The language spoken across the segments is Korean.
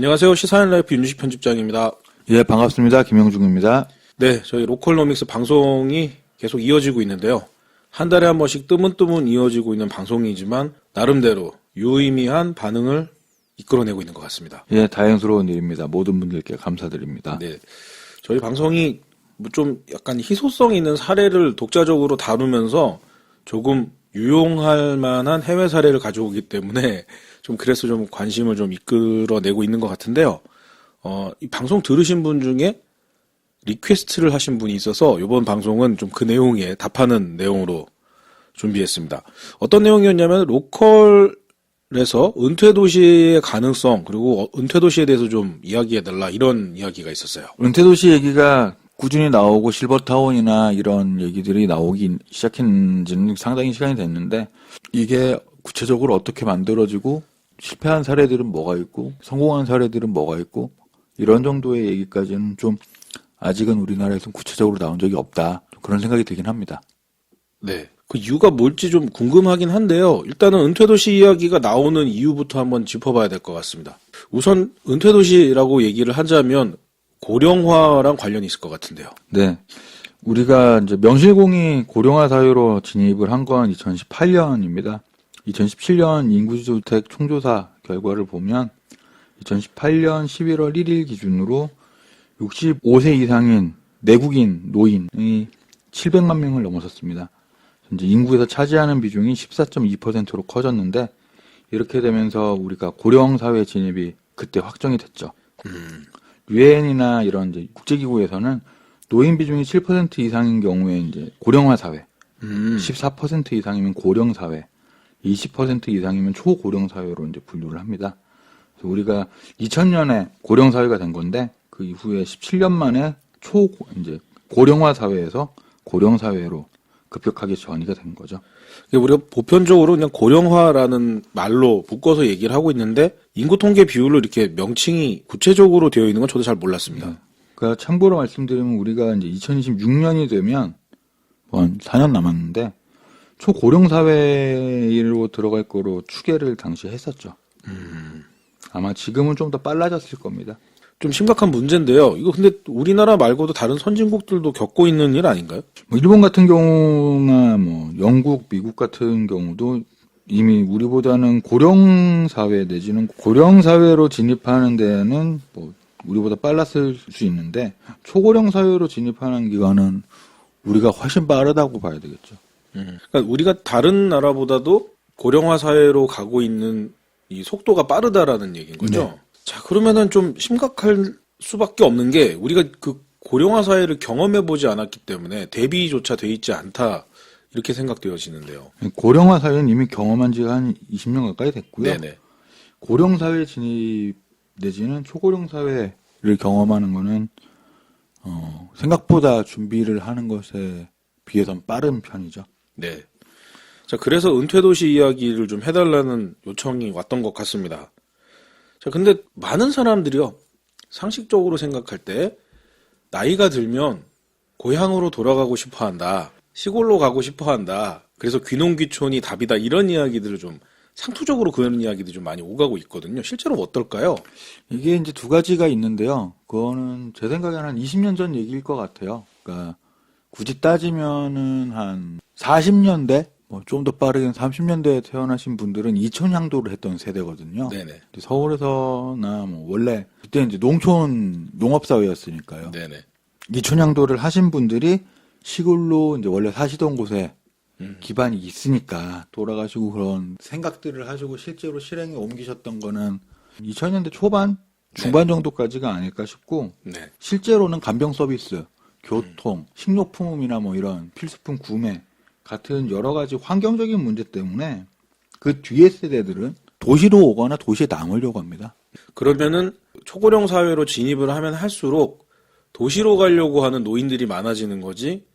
안녕하세요. 시사인 라이프 윤주식 편집장입니다. 예, 반갑습니다. 김영중입니다. 네, 저희 로컬노믹스 방송이 계속 이어지고 있는데요. 한 달에 한 번씩 뜨문뜨문 이어지고 있는 방송이지만 나름대로 유의미한 반응을 이끌어내고 있는 것 같습니다. 예, 다행스러운 일입니다. 모든 분들께 감사드립니다. 네, 저희 방송이 뭐좀 약간 희소성 있는 사례를 독자적으로 다루면서 조금 유용할 만한 해외 사례를 가져오기 때문에 좀 그래서 좀 관심을 좀 이끌어내고 있는 것 같은데요. 어, 이 방송 들으신 분 중에 리퀘스트를 하신 분이 있어서 이번 방송은 좀 그 내용에 답하는 내용으로 준비했습니다. 어떤 내용이었냐면 로컬에서 은퇴 도시의 가능성 그리고 어, 은퇴 도시에 대해서 좀 이야기해 달라 이런 이야기가 있었어요. 은퇴 도시 얘기가 꾸준히 나오고 실버타운이나 이런 얘기들이 나오기 시작한 지는 상당히 시간이 됐는데 이게 구체적으로 어떻게 만들어지고 실패한 사례들은 뭐가 있고 성공한 사례들은 뭐가 있고 이런 정도의 얘기까지는 좀 아직은 우리나라에서는 구체적으로 나온 적이 없다. 그런 생각이 들긴 합니다. 네. 그 이유가 뭘지 좀 궁금하긴 한데요. 일단은 은퇴도시 이야기가 나오는 이유부터 한번 짚어봐야 될 것 같습니다. 우선 은퇴도시라고 얘기를 하자면 고령화랑 관련이 있을 것 같은데요. 네. 우리가 이제 명실공히 고령화 사회로 진입을 한 건 2018년입니다. 2017년 인구주택 총조사 결과를 보면 2018년 11월 1일 기준으로 65세 이상인 내국인 노인이 700만 명을 넘어섰습니다. 이제 인구에서 차지하는 비중이 14.2%로 커졌는데 이렇게 되면서 우리가 고령 사회 진입이 그때 확정이 됐죠. 유엔이나 이런 이제 국제기구에서는 노인 비중이 7% 이상인 경우에 이제 고령화 사회, 음. 14% 이상이면 고령 사회, 20% 이상이면 초고령 사회로 이제 분류를 합니다. 그래서 우리가 2000년에 고령 사회가 된 건데 그 이후에 17년 만에 초 이제 고령화 사회에서 고령 사회로 급격하게 전이가 된 거죠. 우리가 보편적으로 그냥 고령화라는 말로 묶어서 얘기를 하고 있는데 인구 통계 비율로 이렇게 명칭이 구체적으로 되어 있는 건 저도 잘 몰랐습니다. 그러니까 참고로 말씀드리면 우리가 이제 2026년이 되면 뭐한 4년 남았는데 초고령 사회로 들어갈 거로 추계를 당시 했었죠. 아마 지금은 좀 더 빨라졌을 겁니다. 좀 심각한 문제인데요. 이거 근데 우리나라 말고도 다른 선진국들도 겪고 있는 일 아닌가요? 뭐 일본 같은 경우나 뭐 영국, 미국 같은 경우도 이미 우리보다는 고령 사회 내지는 고령 사회로 진입하는 데는 뭐 우리보다 빨랐을 수 있는데 초고령 사회로 진입하는 기간은 우리가 훨씬 빠르다고 봐야 되겠죠. 그러니까 우리가 다른 나라보다도 고령화 사회로 가고 있는 이 속도가 빠르다라는 얘기인 거죠. 네. 자, 그러면은 좀 심각할 수밖에 없는 게 우리가 그 고령화 사회를 경험해 보지 않았기 때문에 대비조차 돼 있지 않다. 이렇게 생각되어지는데요. 고령화 사회는 이미 경험한 지가 한 20년 가까이 됐고요. 네네. 고령 사회 진입 내지는 초고령 사회를 경험하는 거는 어, 생각보다 준비를 하는 것에 비해선 빠른 편이죠. 네. 자, 그래서 은퇴도시 이야기를 좀 해달라는 요청이 왔던 것 같습니다. 자, 근데 많은 사람들이요, 상식적으로 생각할 때, 나이가 들면 고향으로 돌아가고 싶어 한다. 시골로 가고 싶어 한다. 그래서 귀농귀촌이 답이다. 이런 이야기들을 좀 상투적으로 그런 이야기들이 좀 많이 오가고 있거든요. 실제로 어떨까요? 이게 이제 두 가지가 있는데요. 그거는 제 생각에는 한 20년 전 얘기일 것 같아요. 그러니까 굳이 따지면은 한 40년대, 뭐 좀 더 빠르게 30년대에 태어나신 분들은 이촌 향도를 했던 세대거든요. 네네. 서울에서나 뭐 원래 그때 이제 농촌 농업 사회였으니까요. 네네. 이촌 향도를 하신 분들이 시골로 이제 원래 사시던 곳에 음. 기반이 있으니까 돌아가시고 그런 생각들을 하시고 실제로 실행에 옮기셨던 거는 2000년대 초반 중반 정도까지가 아닐까 싶고 네. 실제로는 간병 서비스, 교통, 식료품이나 뭐 이런 필수품 구매 같은 여러 가지 환경적인 문제 때문에 그 뒤에 세대들은 도시로 오거나 도시에 남으려고 합니다. 그러면은 초고령 사회로 진입을 하면 할수록 도시로 가려고 하는 노인들이 많아지는 거지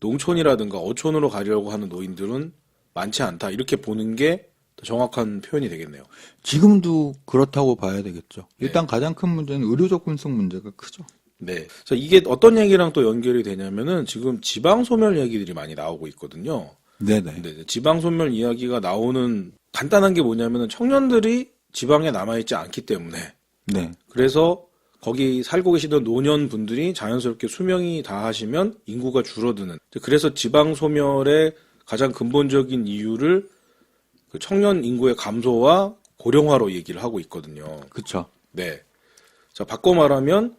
농촌이라든가 어촌으로 가려고 하는 노인들은 많지 않다 이렇게 보는 게더 정확한 표현이 되겠네요. 지금도 그렇다고 봐야 되겠죠. 일단 가장 큰 문제는 의료 접근성 문제가 크죠. 네. 자, 이게 어떤 얘기랑 또 연결이 되냐면은 지금 지방 소멸 얘기들이 많이 나오고 있거든요. 네네. 네, 지방 소멸 이야기가 나오는 간단한 게 뭐냐면은 청년들이 지방에 남아 있지 않기 때문에 네. 그래서 거기 살고 계시던 노년분들이 자연스럽게 수명이 다 하시면 인구가 줄어드는. 그래서 지방 소멸의 가장 근본적인 이유를 그 청년 인구의 감소와 고령화로 얘기를 하고 있거든요. 그쵸. 네. 자, 바꿔 말하면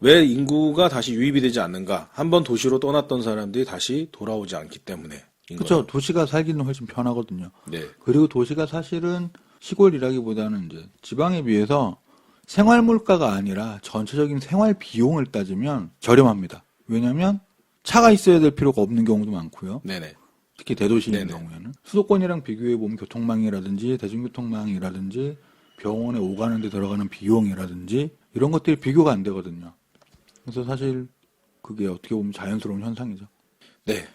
왜 인구가 다시 유입이 되지 않는가? 한번 도시로 떠났던 사람들이 다시 돌아오지 않기 때문에. 그쵸. 도시가 살기는 훨씬 편하거든요. 네. 그리고 도시가 사실은 시골이라기보다는 이제 지방에 비해서 생활 물가가 아니라 전체적인 생활 비용을 따지면 저렴합니다. 왜냐하면 차가 있어야 될 필요가 없는 경우도 많고요. 네네. 특히 대도시인. 경우에는 수도권이랑 비교해 보면 교통망이라든지 대중교통망이라든지 병원에 오가는데 들어가는 비용이라든지 이런 것들이 비교가 안 되거든요. 그래서 사실 그게 어떻게 보면 자연스러운 현상이죠. 네.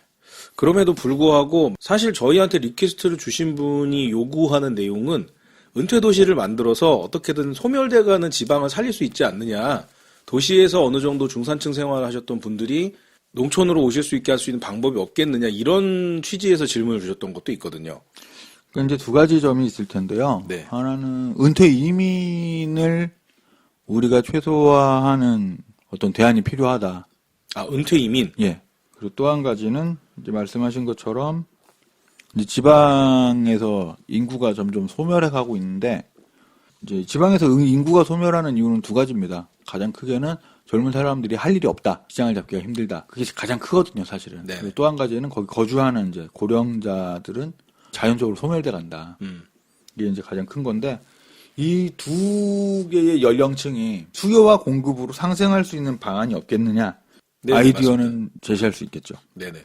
그럼에도 불구하고 사실 저희한테 리퀘스트를 주신 분이 요구하는 내용은 은퇴 도시를 만들어서 어떻게든 소멸돼가는 지방을 살릴 수 있지 않느냐. 도시에서 어느 정도 중산층 생활을 하셨던 분들이 농촌으로 오실 수 있게 할 수 있는 방법이 없겠느냐 이런 취지에서 질문을 주셨던 것도 있거든요. 그러니까 이제 두 가지 점이 있을 텐데요. 네. 하나는 은퇴 이민을 우리가 최소화하는 어떤 대안이 필요하다. 아 은퇴 이민. 예. 그리고 또 한 가지는 이제 말씀하신 것처럼 이제 지방에서 인구가 점점 소멸해 가고 있는데 이제 지방에서 응- 인구가 소멸하는 이유는 두 가지입니다. 가장 크게는 젊은 사람들이 할 일이 없다. 시장을 잡기가 힘들다. 그게 가장 크거든요, 사실은. 네. 또 한 가지는 거기 거주하는 이제 고령자들은 자연적으로 소멸돼 간다. 음. 이게 이제 가장 큰 건데 이 두 개의 연령층이 수요와 공급으로 상생할 수 있는 방안이 없겠느냐 네, 아이디어는 제시할 수 있겠죠. 네네.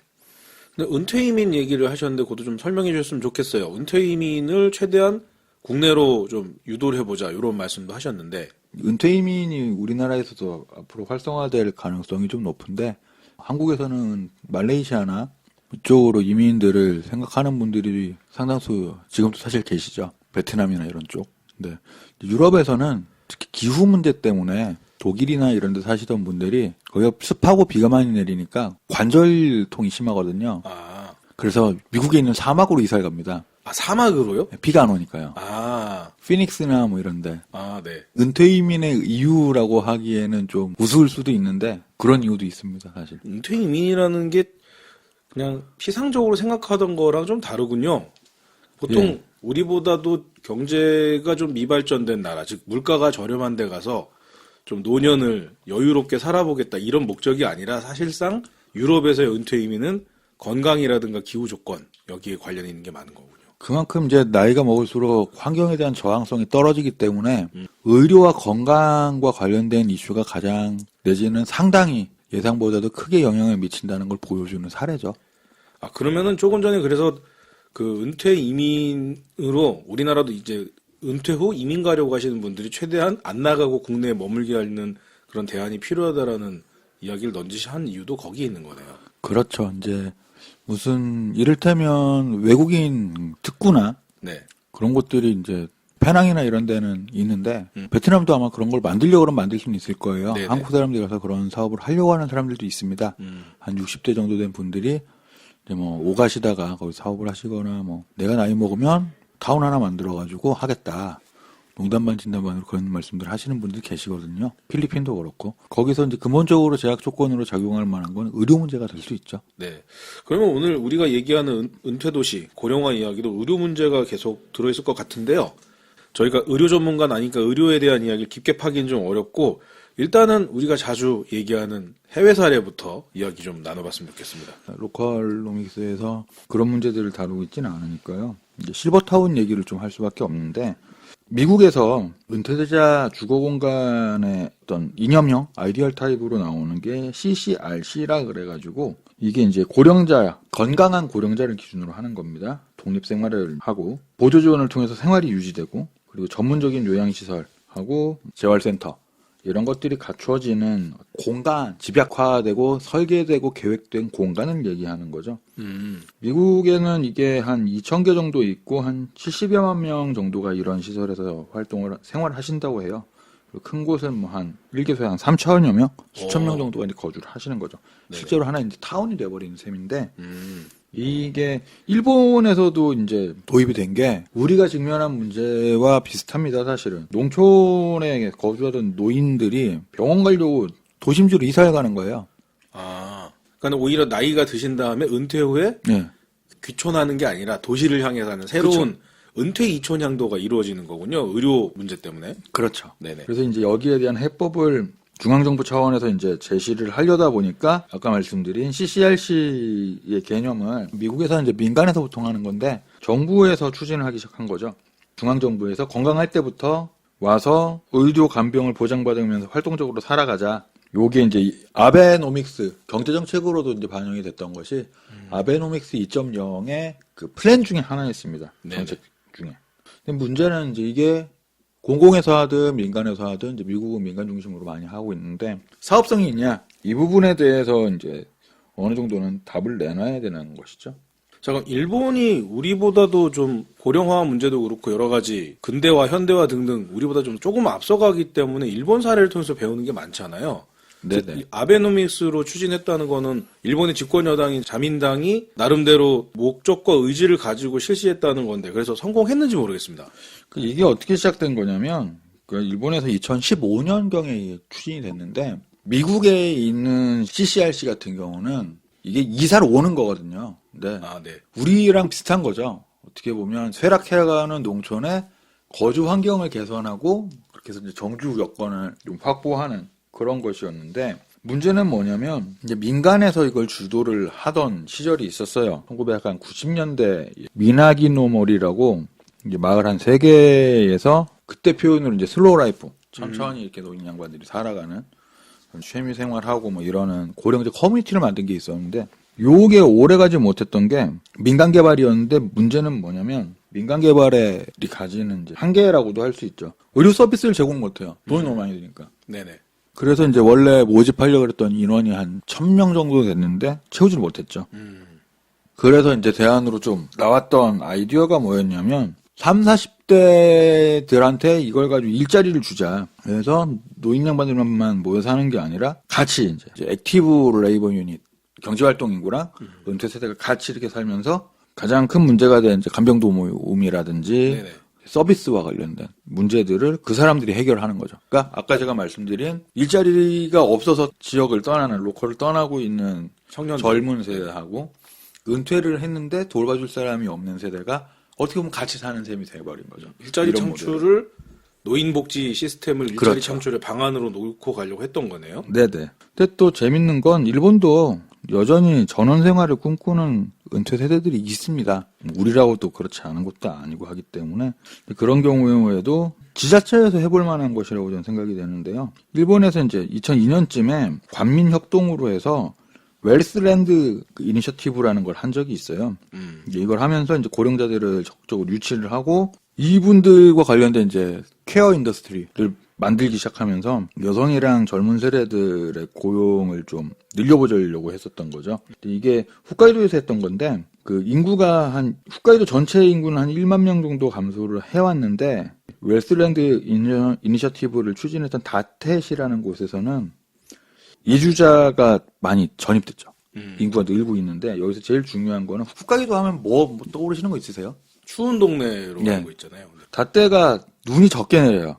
근데 은퇴 이민 얘기를 하셨는데 그것도 좀 설명해 주셨으면 좋겠어요. 은퇴 이민을 최대한 국내로 좀 유도를 해보자 이런 말씀도 하셨는데 은퇴 이민이 우리나라에서도 앞으로 활성화될 가능성이 좀 높은데 한국에서는 말레이시아나 이쪽으로 이민들을 생각하는 분들이 상당수 지금도 사실 계시죠. 베트남이나 이런 쪽. 근데 유럽에서는 특히 기후 문제 때문에 독일이나 이런 데 사시던 분들이 거기가 습하고 비가 많이 내리니까 관절통이 심하거든요. 아, 그래서 미국에 있는 사막으로 이사를 갑니다. 아 사막으로요? 비가 안 오니까요. 아, 피닉스나 뭐 이런데 아 네. 은퇴 이민의 이유라고 하기에는 좀 우스울 수도 있는데 그런 이유도 있습니다, 사실. 은퇴 이민이라는 게 그냥 피상적으로 생각하던 거랑 좀 다르군요. 보통 예. 우리보다도 경제가 좀 미발전된 나라, 즉 물가가 저렴한 데 가서 좀 노년을 여유롭게 살아보겠다 이런 목적이 아니라 사실상 유럽에서의 은퇴 이민은 건강이라든가 기후 조건 여기에 관련 있는 게 많은 거군요. 그만큼 이제 나이가 먹을수록 환경에 대한 저항성이 떨어지기 때문에 의료와 건강과 관련된 이슈가 가장 내지는 상당히 예상보다도 크게 영향을 미친다는 걸 보여주는 사례죠. 아, 그러면은 조금 전에 그래서 그 은퇴 이민으로 우리나라도 이제 은퇴 후 이민 가려고 하시는 분들이 최대한 안 나가고 국내에 머물게 하는 그런 대안이 필요하다라는 이야기를 넌지시 이유도 거기에 있는 거네요. 그렇죠. 이제 무슨 이를테면 외국인 특구나 네. 그런 것들이 이제 페낭이나 이런 데는 있는데 음. 베트남도 아마 그런 걸 만들려고 그러면 만들 수는 있을 거예요. 네네. 한국 사람들이 가서 그런 사업을 하려고 하는 사람들도 있습니다. 음. 한 60대 정도 된 분들이 이제 뭐 오가시다가 거기 사업을 하시거나 뭐 내가 나이 먹으면 타운 하나 만들어 가지고 하겠다. 농담반 진담반으로 그런 말씀들 하시는 분들 계시거든요. 필리핀도 그렇고 거기서 이제 근본적으로 제약 조건으로 작용할 만한 건 의료 문제가 될 수 있죠. 네. 그러면 오늘 우리가 얘기하는 은- 은퇴 도시 고령화 이야기도 의료 문제가 계속 들어있을 것 같은데요. 저희가 의료 전문가는 아니니까 의료에 대한 이야기를 깊게 파기는 좀 어렵고 일단은 우리가 자주 얘기하는 해외 사례부터 이야기 좀 나눠봤으면 좋겠습니다. 로컬로믹스에서 그런 문제들을 다루고 있지는 않으니까요. 이제 실버타운 얘기를 좀 할 수밖에 없는데 미국에서 은퇴자 주거 공간의 어떤 이념형 아이디얼 타입으로 나오는 게 CCRC라 그래가지고 이게 이제 고령자 건강한 고령자를 기준으로 하는 겁니다. 독립 생활을 하고 보조 지원을 통해서 생활이 유지되고 그리고 전문적인 요양시설 하고 재활센터 이런 것들이 갖추어지는 공간, 집약화되고 설계되고 계획된 공간을 얘기하는 거죠. 음. 미국에는 이게 한 2,000개 정도 있고 한 70여만 명 정도가 이런 시설에서 활동을 생활하신다고 해요. 그리고 큰 곳은 뭐한 1개소에 한 3천여 명, 수천 명 오. 정도가 이제 거주를 하시는 거죠. 네네. 실제로 하나 이제 타운이 돼버리는 셈인데 음. 이게 일본에서도 이제 도입이 된 게 우리가 직면한 문제와 비슷합니다, 사실은. 농촌에 거주하던 노인들이 병원 가려고 도심지로 이사를 가는 거예요. 아, 그러니까 오히려 나이가 드신 다음에 은퇴 후에 예. 귀촌하는 게 아니라 도시를 향해 가는 새로운 은퇴 이촌 향도가 이루어지는 거군요. 의료 문제 때문에. 그렇죠. 네네. 그래서 이제 여기에 대한 해법을 중앙정부 차원에서 이제 제시를 하려다 보니까 아까 말씀드린 CCRC의 개념을 미국에서 이제 민간에서 보통 하는 건데 정부에서 추진을 하기 시작한 거죠. 중앙정부에서 건강할 때부터 와서 의료 간병을 보장받으면서 활동적으로 살아가자. 요게 이제 이 아베노믹스 경제정책으로도 이제 반영이 됐던 것이 아베노믹스 2.0의 그 플랜 중에 하나였습니다. 정책 중에. 근데 문제는 이제 이게 민간에서 하든 이제 미국은 민간 중심으로 많이 하고 있는데 사업성이 있냐 이 부분에 대해서 이제 어느 정도는 답을 내놔야 되는 것이죠. 자, 그럼 일본이 우리보다도 좀 고령화 문제도 그렇고 여러 가지 근대화, 현대화 등등 우리보다 좀 조금 앞서가기 때문에 일본 사례를 통해서 배우는 게 많잖아요. 네네. 이 아베노믹스로 추진했다는 거는 일본의 집권 여당인 자민당이 나름대로 목적과 의지를 가지고 실시했다는 건데 그래서 성공했는지 모르겠습니다. 그 이게 어떻게 시작된 거냐면 그 일본에서 2015년 경에 추진이 됐는데 미국에 있는 CCRC 같은 경우는 이게 이사를 오는 거거든요. 네. 아, 네. 우리랑 비슷한 거죠. 어떻게 보면 쇠락해가는 농촌의 거주 환경을 개선하고 그렇게 해서 이제 정주 여건을 좀 확보하는 그런 것이었는데 문제는 뭐냐면 이제 민간에서 이걸 주도를 하던 시절이 있었어요. 1990년대 미나기노모리라고 이제 마을 한 세 개에서 그때 표현으로 이제 슬로우 라이프 천천히 이렇게 노인 양반들이 살아가는 취미 생활하고 뭐 이러는 고령자 커뮤니티를 만든 게 있었는데 요게 오래가지 못했던 게 민간 개발이었는데 문제는 뭐냐면 민간 개발이 가지는 이제 한계라고도 할 수 있죠. 의료 서비스를 제공 못해요. 돈이 너무 많이 드니까. 네네. 그래서 이제 원래 모집하려고 그랬던 인원이 한 1000명 정도 됐는데 채우지를 못했죠. 음. 그래서 이제 대안으로 좀 나왔던 아이디어가 뭐였냐면 3, 40대들한테 이걸 가지고 일자리를 주자. 그래서 노인 양반들만 모여 사는 게 아니라 같이 이제 액티브 레이버 유닛 경제활동 인구랑 은퇴 세대가 같이 이렇게 살면서 가장 큰 문제가 된 이제 간병도우미라든지 네네. 서비스와 관련된 문제들을 그 사람들이 해결하는 거죠. 그러니까 아까 제가 말씀드린 일자리가 없어서 지역을 떠나는 로컬을 떠나고 있는 청년 젊은 세대하고 은퇴를 했는데 돌봐줄 사람이 없는 세대가 어떻게 보면 같이 사는 셈이 돼버린 거죠. 일자리. 창출을 노인복지 시스템을 일자리 그렇죠. 창출의 방안으로 놓고 가려고 했던 거네요. 네네. 근데 또 재밌는 건 일본도 여전히 전원 생활을 꿈꾸는 은퇴 세대들이 있습니다. 우리라고 또 그렇지 않은 것도 아니고 하기 때문에 그런 경우에도 지자체에서 해볼 만한 것이라고 저는 생각이 되는데요. 일본에서 이제 2002년쯤에 관민 협동으로 해서 웰스랜드 그 이니셔티브라는 걸 한 적이 있어요. 음. 이걸 하면서 이제 고령자들을 적극적으로 유치를 하고 이분들과 관련된 이제 케어 인더스트리를 만들기 시작하면서 여성이랑 젊은 세대들의 고용을 좀 늘려보려고 했었던 거죠. 이게 홋카이도에서 했던 건데 그 인구가 한 홋카이도 전체 인구는 한 1만 명 정도 감소를 해왔는데 웰스랜드 이니- 이니셔티브를 추진했던 다텟이라는 곳에서는 이주자가 많이 전입됐죠. 음. 인구가 늘고 있는데 여기서 제일 중요한 거는 홋카이도 하면 뭐, 뭐 떠오르시는 거 있으세요? 추운 동네로 네. 알고 있잖아요. 다때가 눈이 적게 내려요.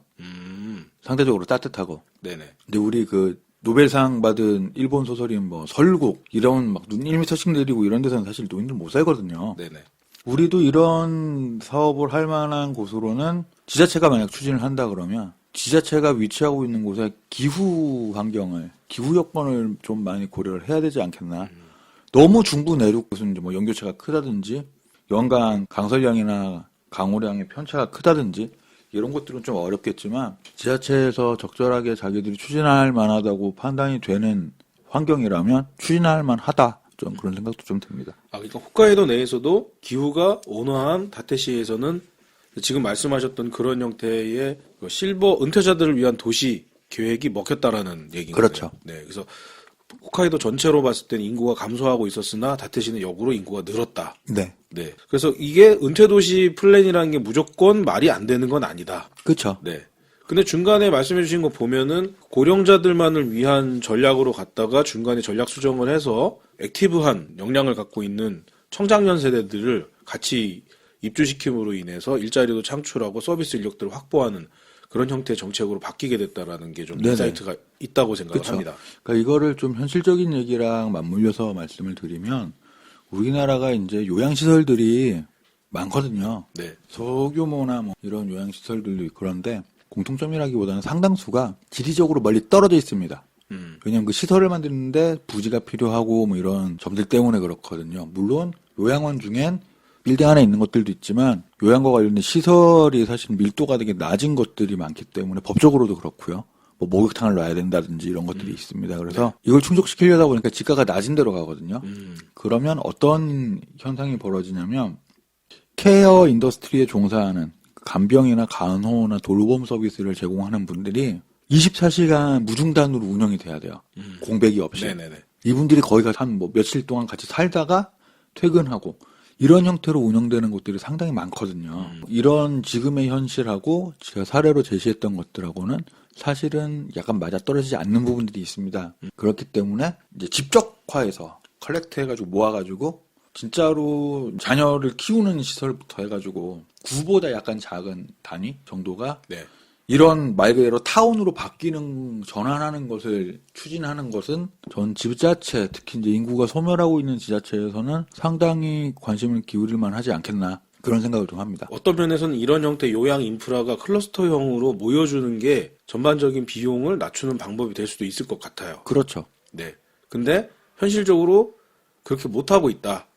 음. 상대적으로 따뜻하고. 네네. 근데 우리 그 노벨상 받은 일본 소설인 뭐 설국 이런 막 눈 1m씩 내리고 이런 데서는 사실 노인들 못 살거든요. 네네. 우리도 이런 사업을 할 만한 곳으로는 지자체가 만약 추진을 한다 그러면 지자체가 위치하고 있는 곳에 기후 환경을 기후 여건을 좀 많이 고려를 해야 되지 않겠나. 너무 중부 내륙 이제 뭐 연교차가 크다든지 연간 강설량이나 강우량의 편차가 크다든지 이런 것들은 좀 어렵겠지만 지자체에서 적절하게 자기들이 추진할 만하다고 판단이 되는 환경이라면 추진할 만하다. 좀 그런 생각도 좀 듭니다. 아, 그러니까 홋카이도 내에서도 기후가 온화한 다테시에서는 지금 말씀하셨던 그런 형태의 그 실버 은퇴자들을 위한 도시 계획이 먹혔다라는 얘기인 그렇죠. 거예요. 네, 그래서 홋카이도 전체로 봤을 때는 인구가 감소하고 있었으나 다테시는 역으로 인구가 늘었다. 네. 네, 그래서 이게 은퇴 도시 플랜이라는 게 무조건 말이 안 되는 건 아니다. 그렇죠. 네. 근데 중간에 말씀해 주신 거 보면은 고령자들만을 위한 전략으로 갔다가 중간에 전략 수정을 해서 액티브한 역량을 갖고 있는 청장년 세대들을 같이 입주시킴으로 인해서 일자리도 창출하고 서비스 인력들을 확보하는 그런 형태의 정책으로 바뀌게 됐다라는 게 좀. 인사이트가 있다고 생각을 그쵸. 합니다. 그러니까 이거를 좀 현실적인 얘기랑 맞물려서 말씀을 드리면 우리나라가 이제 요양시설들이 많거든요. 네. 소규모나 뭐 이런 요양시설들도 있고 그런데 공통점이라기보다는 상당수가 지리적으로 멀리 떨어져 있습니다. 음. 왜냐면 그 시설을 만드는데 부지가 필요하고 뭐 이런 점들 때문에 그렇거든요. 물론 요양원 중엔 빌딩 안에 있는 것들도 있지만 요양과 관련된 시설이 사실 밀도가 되게 낮은 것들이 많기 때문에 법적으로도 그렇고요. 뭐 목욕탕을 놔야 된다든지 이런 것들이 있습니다. 그래서 이걸 충족시키려다 보니까 지가가 낮은 데로 가거든요. 음. 그러면 어떤 현상이 벌어지냐면 케어 인더스트리에 종사하는 간병이나 간호나 돌봄 서비스를 제공하는 분들이 24시간 무중단으로 운영이 돼야 돼요. 음. 공백이 없이. 네네네. 이분들이 거기 가서 한뭐 며칠 동안 같이 살다가 퇴근하고 이런 형태로 운영되는 곳들이 상당히 많거든요. 이런 지금의 현실하고 제가 사례로 제시했던 것들하고는 사실은 약간 맞아 떨어지지 않는 부분들이 있습니다. 그렇기 때문에 이제 집적화해서 컬렉트 해가지고 모아가지고 진짜로 자녀를 키우는 시설부터 해가지고 구보다 약간 작은 단위 정도가 네. 이런 말 그대로 타운으로 바뀌는 전환하는 것을 추진하는 것은 전 지자체 특히 이제 인구가 소멸하고 있는 지자체에서는 상당히 관심을 기울일 만하지 않겠나 그런 생각을 좀 합니다. 어떤 면에서는 이런 형태 요양 인프라가 클러스터형으로 모여주는 게 전반적인 비용을 낮추는 방법이 될 수도 있을 것 같아요. 그렇죠. 네. 근데 현실적으로 그렇게 못하고 있다.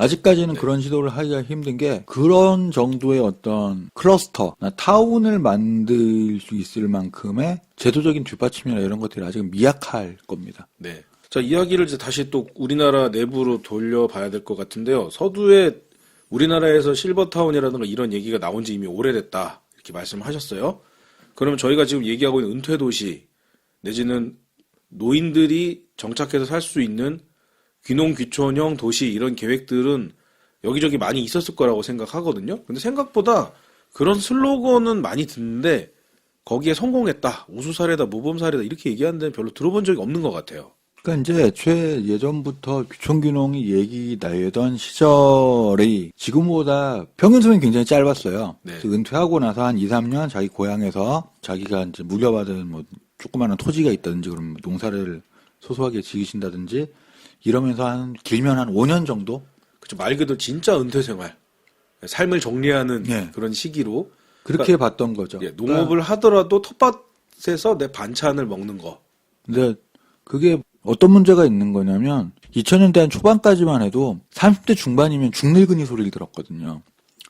아직까지는 그런 시도를 하기가 힘든 게 그런 정도의 어떤 클러스터나 타운을 만들 수 있을 만큼의 제도적인 뒷받침이나 이런 것들이 아직 미약할 겁니다. 네. 자, 이야기를 이제 다시 또 우리나라 내부로 돌려봐야 될 것 같은데요. 서두에 우리나라에서 실버타운이라든가 이런 얘기가 나온 지 이미 오래됐다. 이렇게 말씀하셨어요. 그러면 저희가 지금 얘기하고 있는 은퇴도시, 내지는 노인들이 정착해서 살 수 있는 귀농 귀촌형 도시 이런 계획들은 여기저기 많이 있었을 거라고 생각하거든요. 근데 생각보다 그런 슬로건은 많이 듣는데 거기에 성공했다, 우수 사례다, 모범 사례다 이렇게 얘기하는 데는 별로 들어본 적이 없는 것 같아요. 그러니까 이제 애초에 예전부터 귀촌귀농이 얘기 나던 시절이 지금보다 평균 수명이 굉장히 짧았어요. 네. 은퇴하고 나서 한 2, 3년 자기 고향에서 자기가 이제 물려받은 뭐 조그마한 토지가 있다든지 그러면 농사를 소소하게 지으신다든지 이러면서 한 길면 한 5년 정도 그쵸, 말 그대로 진짜 은퇴 생활. 삶을 정리하는 네. 그런 시기로 그렇게 봤던 거죠. 예, 농업을 하더라도 텃밭에서 내 반찬을 먹는 거. 근데 그게 어떤 문제가 있는 거냐면 2000년대 한 초반까지만 해도 30대 중반이면 중늙은이 소리를 들었거든요.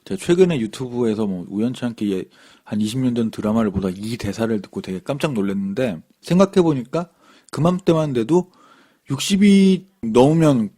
제가 최근에 유튜브에서 뭐 우연치 않게 예- 한 20년 전 드라마를 보다 이 대사를 듣고 되게 깜짝 놀랐는데 생각해 보니까 그맘때만 돼도 60이 넘으면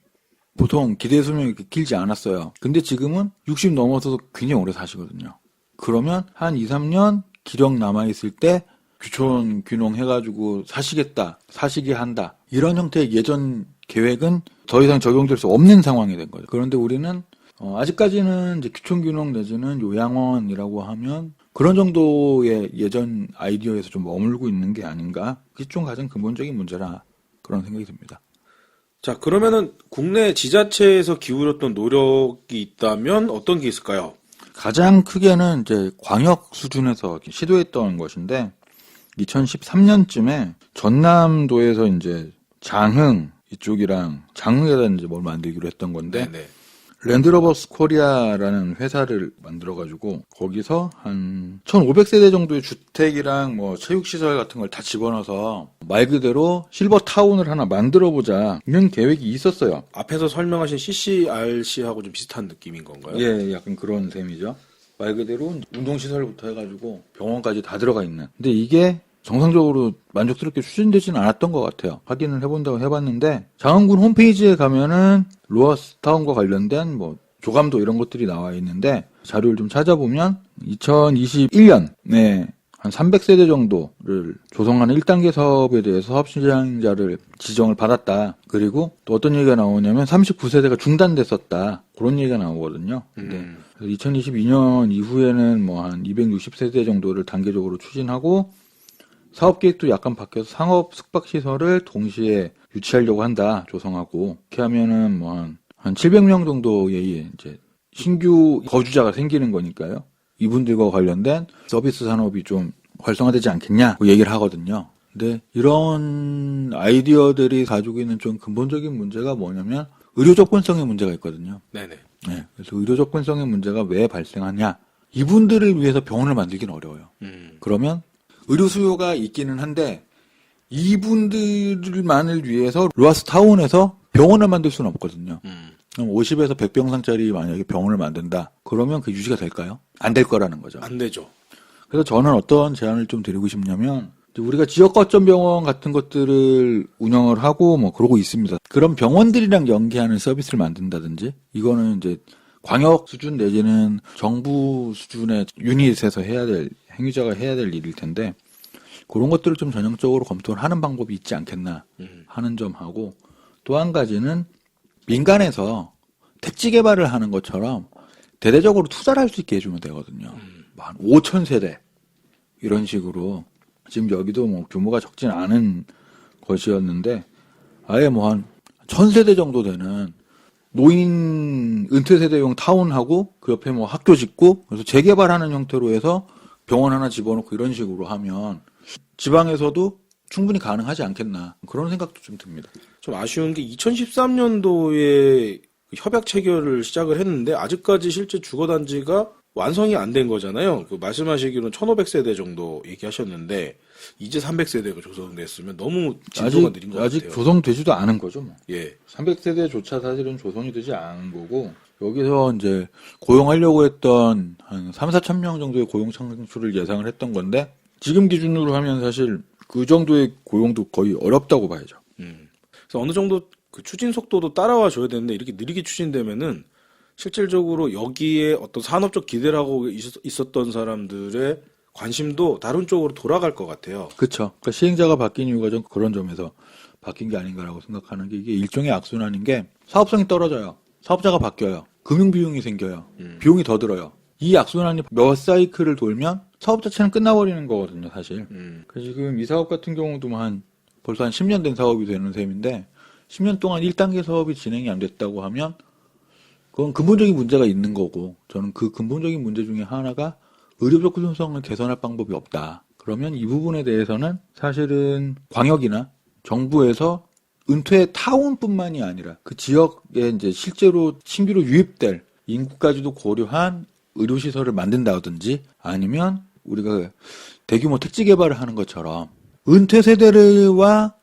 보통 기대 수명이 그렇게 길지 않았어요. 근데 지금은 60 넘어서도 굉장히 오래 사시거든요. 그러면 한 2, 3년 기력 남아있을 때 귀촌 귀농 해가지고 사시겠다, 사시게 한다. 이런 형태의 예전 계획은 더 이상 적용될 수 없는 상황이 된 거죠. 그런데 우리는 어, 아직까지는 이제 귀촌 귀농 내지는 요양원이라고 하면 그런 정도의 예전 아이디어에서 좀 머물고 있는 게 아닌가. 그게 좀 가장 근본적인 문제라 그런 생각이 듭니다. 자, 그러면은 국내 지자체에서 기울였던 노력이 있다면 어떤 게 있을까요? 가장 크게는 이제 광역 수준에서 시도했던 것인데 2013년쯤에 전남도에서 이제 장흥 이쪽이랑 장흥에다 이제 뭘 만들기로 했던 건데 네. 랜드로버스 코리아라는 회사를 만들어가지고 거기서 한 1,500세대 정도의 주택이랑 뭐 체육시설 같은 걸 다 집어넣어서 말 그대로 실버 타운을 하나 만들어보자 이런 계획이 있었어요. 앞에서 설명하신 CCRC하고 좀 비슷한 느낌인 건가요? 예, 약간 그런 셈이죠. 말 그대로 운동시설부터 해가지고 병원까지 다 들어가 있는. 근데 이게 정상적으로 만족스럽게 추진되지는 않았던 것 같아요. 확인을 해본다고 해봤는데 장흥군 홈페이지에 가면은 로어스타운과 관련된 뭐 조감도 이런 것들이 나와 있는데 자료를 좀 찾아보면 2021년에 한 300세대 정도를 조성하는 1단계 사업에 대해서 사업 시장자를 지정을 받았다. 그리고 또 어떤 얘기가 나오냐면 39세대가 중단됐었다. 그런 얘기가 나오거든요. 근데 음. 2022년 이후에는 뭐 한 260세대 정도를 단계적으로 추진하고 사업 계획도 약간 바뀌어서 상업 숙박 시설을 동시에 유치하려고 한다. 조성하고. 이렇게 하면은 뭐한 한 700명 정도의 이제 신규 거주자가 생기는 거니까요. 이분들과 관련된 서비스 산업이 좀 활성화되지 않겠냐 고 얘기를 하거든요. 근데 이런 아이디어들이 가지고 있는 좀 근본적인 문제가 뭐냐면 의료 접근성의 문제가 있거든요. 네네. 네, 그래서 의료 접근성의 문제가 왜 발생하냐? 이분들을 위해서 병원을 만들기는 어려워요. 음. 그러면 의료 수요가 있기는 한데 이분들만을 위해서 로아스 타운에서 병원을 만들 수는 없거든요. 음. 그럼 50에서 100병상짜리 만약에 병원을 만든다. 그러면 그 유지가 될까요? 안 될 거라는 거죠. 안 되죠. 그래서 저는 어떤 제안을 좀 드리고 싶냐면 우리가 지역 거점 병원 같은 것들을 운영을 하고 뭐 그러고 있습니다. 그런 병원들이랑 연계하는 서비스를 만든다든지 이거는 이제 광역 수준 내지는 정부 수준의 유닛에서 해야 될 행위자가 해야 될 일일 텐데 그런 것들을 좀 전형적으로 검토를 하는 방법이 있지 않겠나 음. 하는 점하고 또 한 가지는 민간에서 택지 개발을 하는 것처럼 대대적으로 투자를 할 수 있게 해주면 되거든요. 뭐한 5천 세대 이런 식으로 지금 여기도 뭐 규모가 적진 않은 것이었는데 아예 뭐 한 천 세대 정도 되는 노인 은퇴 세대용 타운하고 그 옆에 뭐 학교 짓고 그래서 재개발하는 형태로 해서 병원 하나 집어넣고 이런 식으로 하면 지방에서도 충분히 가능하지 않겠나 그런 생각도 좀 듭니다. 좀 아쉬운 게 2013년도에 협약 체결을 시작을 했는데 아직까지 실제 주거 단지가 완성이 안 된 거잖아요. 그 말씀하시기로는 1,500세대 정도 얘기하셨는데 이제 300세대가 조성됐으면 너무 진도가 아직 느린 것 아직 같아요. 조성되지도 않은 거죠. 뭐. 예. 300세대조차 사실은 조성이 되지 않은 거고 여기서 이제 고용하려고 했던 한 3, 4천 명 정도의 고용 창출을 예상을 했던 건데 지금 기준으로 하면 사실 그 정도의 고용도 거의 어렵다고 봐야죠. 음. 그래서 어느 정도 그 추진 속도도 따라와 줘야 되는데 이렇게 느리게 추진되면은 실질적으로 여기에 어떤 산업적 기대를 하고 있- 있었던 사람들의 관심도 다른 쪽으로 돌아갈 것 같아요. 그렇죠. 그러니까 시행자가 바뀐 이유가 좀 그런 점에서 바뀐 게 아닌가라고 생각하는 게 이게 일종의 악순환인 게 사업성이 떨어져요. 사업자가 바뀌어요. 금융 비용이 생겨요. 음. 비용이 더 들어요. 이 악순환이 몇 사이클을 돌면 사업 자체는 끝나버리는 거거든요, 사실. 음. 그 지금 이 사업 같은 경우도 뭐한 벌써 한 10년 된 사업이 되는 셈인데 10년 동안 1단계 사업이 진행이 안 됐다고 하면 그건 근본적인 문제가 있는 거고 저는 그 근본적인 문제 중에 하나가 의료 접근성을 개선할 방법이 없다. 그러면 이 부분에 대해서는 사실은 광역이나 정부에서 은퇴 타운뿐만이 아니라 그 지역에 이제 실제로 신규로 유입될 인구까지도 고려한 의료시설을 만든다든지 아니면 우리가 대규모 택지 개발을 하는 것처럼 은퇴 세대와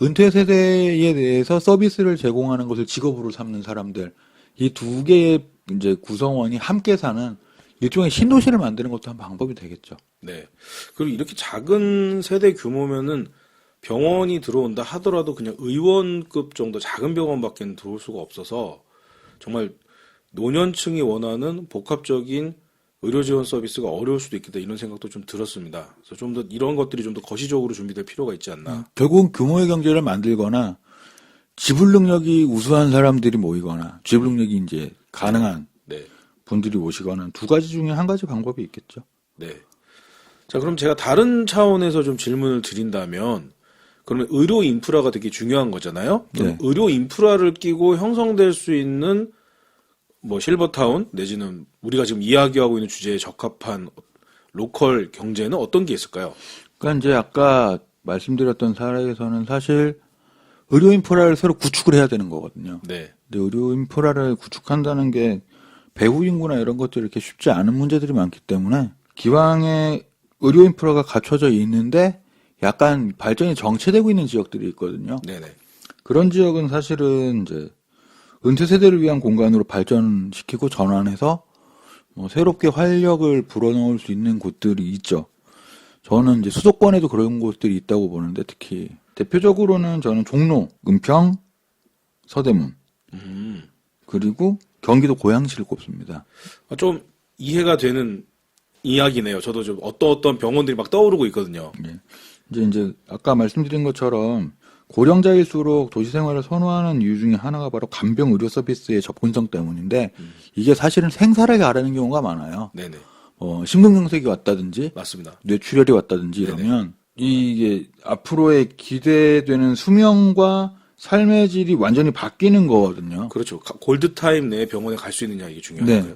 은퇴 세대에 대해서 서비스를 제공하는 것을 직업으로 삼는 사람들 이 두 개의 이제 구성원이 함께 사는 일종의 신도시를 만드는 것도 한 방법이 되겠죠. 네. 그리고 이렇게 작은 세대 규모면은 병원이 들어온다 하더라도 그냥 의원급 정도 작은 병원밖에 들어올 수가 없어서 정말 노년층이 원하는 복합적인 의료 지원 서비스가 어려울 수도 있겠다 이런 생각도 좀 들었습니다. 그래서 좀 더 이런 것들이 좀 더 거시적으로 준비될 필요가 있지 않나. 결국은 규모의 경제를 만들거나 지불 능력이 우수한 사람들이 모이거나 지불 능력이 이제 가능한 네. 분들이 오시거나 두 가지 중에 한 가지 방법이 있겠죠. 네. 자, 그럼 제가 다른 차원에서 좀 질문을 드린다면, 그러면 의료 인프라가 되게 중요한 거잖아요? 네. 의료 인프라를 끼고 형성될 수 있는 뭐 실버타운 내지는 우리가 지금 이야기하고 있는 주제에 적합한 로컬 경제는 어떤 게 있을까요? 그러니까 이제 아까 말씀드렸던 사례에서는 사실 의료 인프라를 새로 구축을 해야 되는 거거든요. 네. 근데 의료 인프라를 구축한다는 게 배후 인구나 이런 것들이 이렇게 쉽지 않은 문제들이 많기 때문에 기왕에 의료 인프라가 갖춰져 있는데 약간 발전이 정체되고 있는 지역들이 있거든요. 네네. 그런 지역은 사실은 이제 은퇴 세대를 위한 공간으로 발전시키고 전환해서 뭐 새롭게 활력을 불어넣을 수 있는 곳들이 있죠. 저는 이제 수도권에도 그런 곳들이 있다고 보는데 특히 대표적으로는 저는 종로, 은평, 서대문 음. 그리고 경기도 고양시를 꼽습니다. 아, 좀 이해가 되는 이야기네요. 저도 좀 어떤 어떤 병원들이 막 떠오르고 있거든요. 예. 이제 이제 아까 말씀드린 것처럼 고령자일수록 도시 생활을 선호하는 이유 중에 하나가 바로 간병 의료 서비스의 접근성 때문인데 이게 사실은 생사를 가르는 경우가 많아요. 네네. 어, 심근경색이 왔다든지 맞습니다. 뇌출혈이 왔다든지 네네. 이러면 이게 앞으로의 기대되는 수명과 삶의 질이 완전히 바뀌는 거거든요. 그렇죠. 가- 골드 타임 내에 병원에 갈 수 있느냐 이게 중요한데요. 네.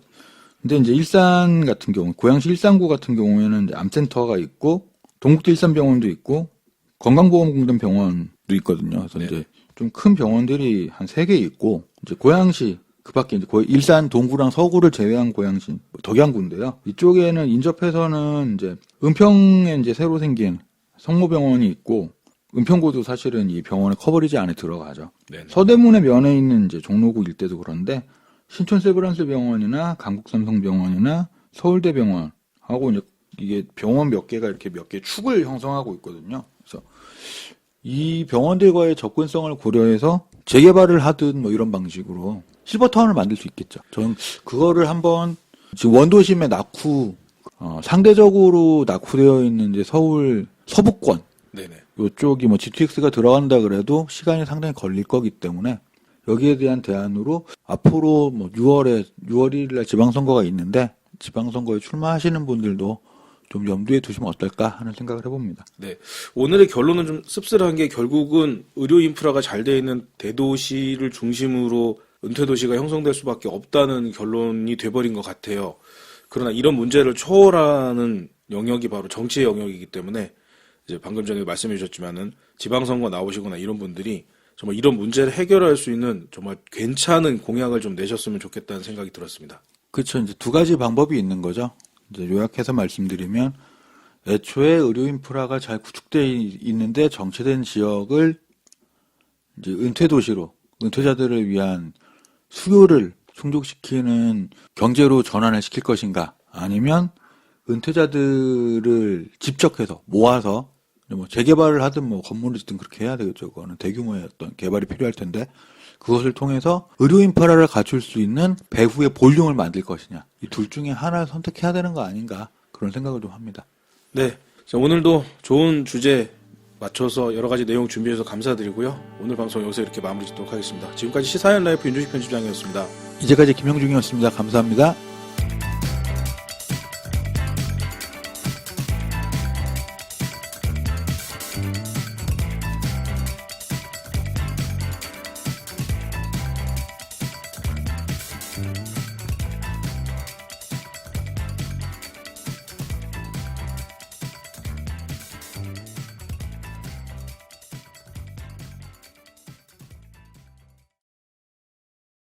근데 이제 일산 같은 경우, 고양시 일산구 같은 경우에는 암센터가 있고, 동국대 일산병원도 있고, 건강보험공단 병원도 있거든요. 그래서 네. 이제 좀 큰 병원들이 한 세 개 있고, 이제 고양시, 그 밖에 이제 고- 일산, 동구랑 서구를 제외한 고양시, 뭐 덕양구인데요. 이쪽에는 인접해서는 이제 은평에 이제 새로 생긴 성모병원이 있고, 은평구도 사실은 이 병원의 커버리지 안에 들어가죠. 네. 네. 서대문에 면에 있는 이제 종로구 일대도 그런데 신촌 세브란스 병원이나 강북삼성병원이나 서울대병원하고 이제 이게 병원 몇 개가 이렇게 몇 개 축을 형성하고 있거든요. 그래서 이 병원들과의 접근성을 고려해서 재개발을 하든 뭐 이런 방식으로 실버타운을 만들 수 있겠죠. 저는 그거를 한번 지금 원도심의 낙후 어, 상대적으로 낙후되어 있는 이제 서울 서부권 네네. 요쪽이 뭐 GTX가 들어간다 그래도 시간이 상당히 걸릴 거기 때문에 여기에 대한 대안으로 앞으로 뭐 6월에 6월 1일 날 지방선거가 있는데 지방선거에 출마하시는 분들도 좀 염두에 두시면 어떨까 하는 생각을 해봅니다. 네. 오늘의 결론은 좀 씁쓸한 게 결국은 의료 인프라가 잘 돼 있는 대도시를 중심으로 은퇴도시가 형성될 수밖에 없다는 결론이 돼버린 것 같아요. 그러나 이런 문제를 초월하는 영역이 바로 정치의 영역이기 때문에 이제 방금 전에 말씀해 주셨지만은 지방선거 나오시거나 이런 분들이 정말 이런 문제를 해결할 수 있는 정말 괜찮은 공약을 좀 내셨으면 좋겠다는 생각이 들었습니다. 그렇죠. 이제 두 가지 방법이 있는 거죠. 요약해서 말씀드리면 애초에 의료 인프라가 잘 구축되어 있는데 정체된 지역을 이제 은퇴 도시로 은퇴자들을 위한 수요를 충족시키는 경제로 전환을 시킬 것인가 아니면 은퇴자들을 집적해서 모아서 뭐 재개발을 하든 뭐 건물을 짓든 그렇게 해야 되겠죠. 그거는 대규모의 어떤 개발이 필요할 텐데 그것을 통해서 의료 인프라를 갖출 수 있는 배후의 볼륨을 만들 것이냐 이 둘 중에 하나를 선택해야 되는 거 아닌가 그런 생각을 좀 합니다. 네. 자, 오늘도 좋은 주제 맞춰서 여러 가지 내용 준비해서 감사드리고요. 오늘 방송 여기서 이렇게 마무리 짓도록 하겠습니다. 지금까지 시사연 라이프 윤주식 편집장이었습니다. 이제까지 김영중이었습니다. 감사합니다.